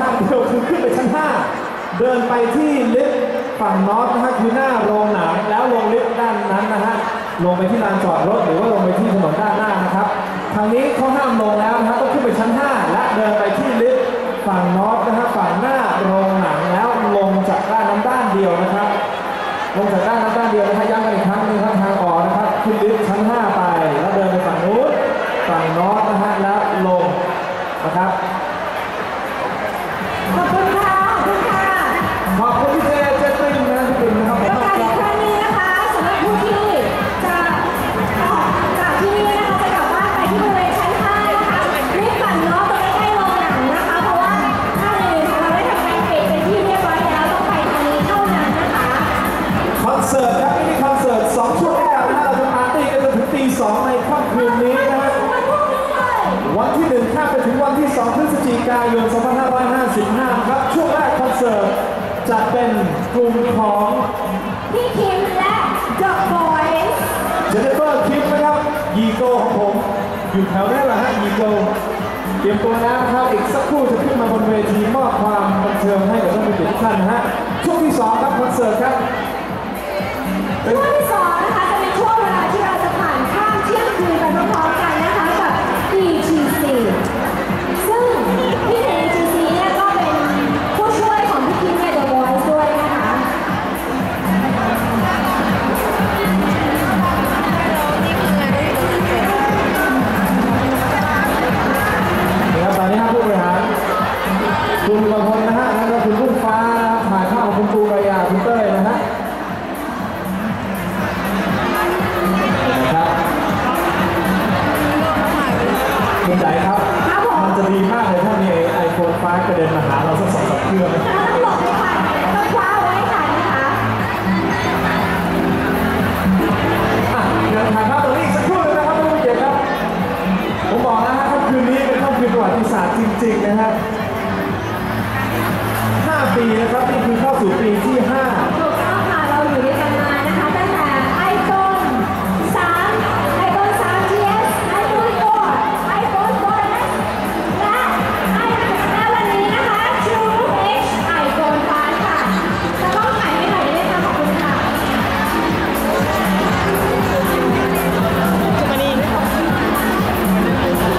ทางเดียวคือขึ้นไปชั้น 5 เดินไปที่ลิฟต์ฝั่งนอตนะฮะคือหน้าโรงหนังแล้วลงลิฟต์ด้านนั้นนะฮะลงไปที่ลานจอดรถหรือว่าลงไปที่ถนนด้านหน้านะครับ ทางนี้เขาห้ามลงแล้วนะฮะต้องขึ้นไปชั้น 5 และเดินไปที่ลิฟต์ฝั่งนอตนะฮะฝั่งหน้าโรงหนังแล้วลงจากด้านนั้นด้านเดียวนะครับ ลงจากด้านนั้นด้านเดียวนะครับย้ำกันอีก วันที่หนึ่งข้ามไปถึงวันที่สองพฤศจิกายน 2555 ครับ ช่วงแรกคอนเสิร์ตจะเป็นกลุ่มของพี่คิมและ The Boys เจเนฟเฟอร์คิมนะครับ ยีโกของผม อยู่แถวนี้แหละฮะยีโกเตรียมตัวนะครับ อีกสักครู่จะขึ้นมาบนเวทีมอบความบันเทิงให้กับท่านผู้ชมทุกท่านนะฮะ ช่วงที่สองครับคอนเสิร์ตครับ คุณใจครับ ครับมันจะดีมากเลยถ้ามีไอโฟนฟ้ากระเด็นมาหาเราสักสองสามเครื่อง ต้องหลบเลยค่ะต้องคว้าไว้ค่ะนะคะ อะเดิางมตรงนี้อีกสักคู่หนึนะครับท่านผู้ชมครับ ผมบอกนะฮะค่ำคืนนี้เป็นคืนประวัติศาสตร์จริงๆนะฮะ